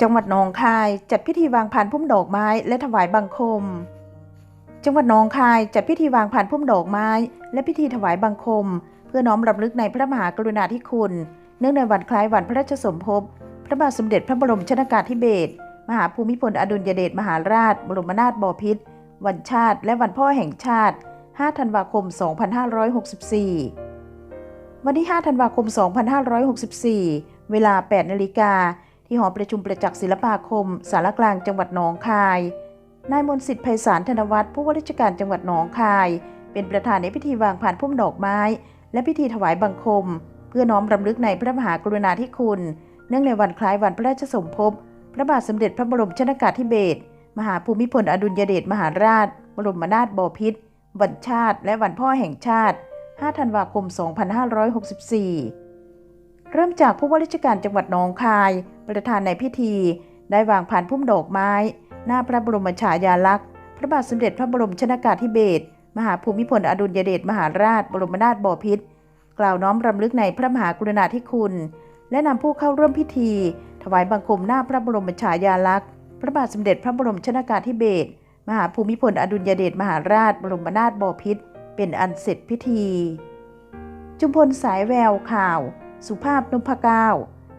จังหวัดหนองคายจัดพิธีวางพานพุ่มดอกไม้และถวายบังคม จังหวัดหนองคายจัดพิธีวางพานพุ่มดอกไม้ และพิธีถวายบังคม เพื่อน้อมรำลึกในพระมหากรุณาธิคุณ เนื่องในวันคล้ายวันพระราชสมภพ พระบาทสมเด็จพระบรมชนากาธิเบศร มหาภูมิพลอดุลยเดชมหาราช บรมนาถบพิตร วันชาติ และวันพ่อแห่งชาติ 5 ธันวาคม 2564 วันที่ 5 ธันวาคม 2564 เวลา 8 นาฬิกา ที่หอประชุมประจักษ์ศิลปาคม สารกลางจังหวัดหนองคาย นายมนสิทธิ์ไพศาลธนวัฒน์ผู้ว่าราชการจังหวัดหนองคาย เป็นประธานในพิธีวางผ่านพุ่มดอกไม้ และพิธีถวายบังคม เพื่อน้อมรำลึกในพระมหากรุณาธิคุณ เนื่องในวันคล้ายวันพระราชสมภพ พระบาทสมเด็จพระบรมชนากาธิเบศร มหาภูมิพลอดุลยเดชมหาราช บรมนาถบพิตร วันชาติ และวันพ่อแห่งชาติ 5 ธันวาคม 2564 เริ่มจากผู้ว่าราชการจังหวัดหนองคาย ประธานในพิธี ได้วางผ่านพุ่มดอกไม้ หน้าพระบรมฉายาลักษณ์พระบาทสมเด็จพระบรมชนากาธิเบศรมหาภูมิพลอดุลยเดชมหาราช บรมนาถบพิตรกล่าวน้อมรำลึกในพระมหากรุณาธิคุณ และนำผู้เข้าร่วมพิธี ถวายบังคมหน้าพระบรมฉายาลักษณ์ พระบาทสมเด็จพระบรมชนากาธิเบศรมหาภูมิพลอดุลยเดชมหาราช บรมนาถบพิตรเป็นอันเสร็จพิธี จุมพลสายแววข่าว สุภาพนุพก้า